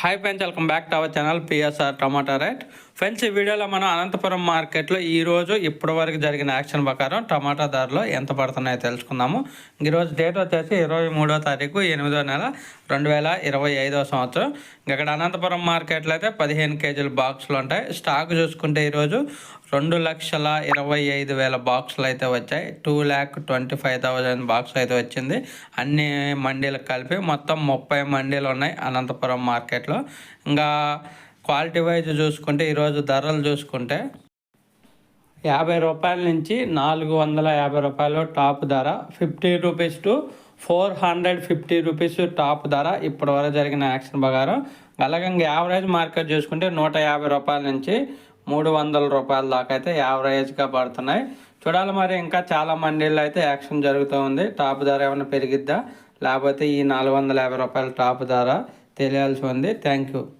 Hi friends welcome back to our channel PSR tomato right friends ఈ వీడియోలో మనం అనంతపురం మార్కెట్లో ఈరోజు ఇప్పటి వరకు జరిగిన యాక్షన్ ప్రకారం టమాటా ధరలు ఎంత పడుతున్నాయో తెలుసుకుందాము. ఈరోజు డేట్ వచ్చేసి ఇరవై మూడో తారీఖు ఎనిమిదో నెల రెండు వేల ఇరవై ఐదో సంవత్సరం. ఇక్కడ అనంతపురం మార్కెట్లో అయితే పదిహేను కేజీల బాక్సులు ఉంటాయి. స్టాక్ చూసుకుంటే ఈరోజు రెండు లక్షల ఇరవై ఐదు వేల బాక్సులు అయితే వచ్చాయి. Two lakh twenty five thousand box అయితే వచ్చింది. అన్ని మండీలకు కలిపి మొత్తం ముప్పై మండీలు ఉన్నాయి అనంతపురం మార్కెట్లో. ఇంకా క్వాలిటీ వైజ్ చూసుకుంటే ఈరోజు ధరలు చూసుకుంటే యాభై రూపాయల నుంచి నాలుగు వందల యాభై రూపాయలు టాప్ ధర fifty rupees to four hundred fifty rupees top ధర ఇప్పటి వరకు జరిగిన యాక్షన్ ప్రకారం. అలాగే ఇంకా యావరేజ్ మార్కెట్ చూసుకుంటే నూట యాభై రూపాయల నుంచి మూడు వందల రూపాయల దాకా అయితే యావరేజ్గా పడుతున్నాయి. చూడాలి మరి ఇంకా చాలా మండీల్లో అయితే యాక్షన్ జరుగుతూ ఉంది. టాప్ ధర ఏమైనా పెరిగిద్దా? లేకపోతే ఈ నాలుగు వందల యాభై రూపాయల టాప్ ధర తెలియాల్సి ఉంది థ్యాంక్ యూ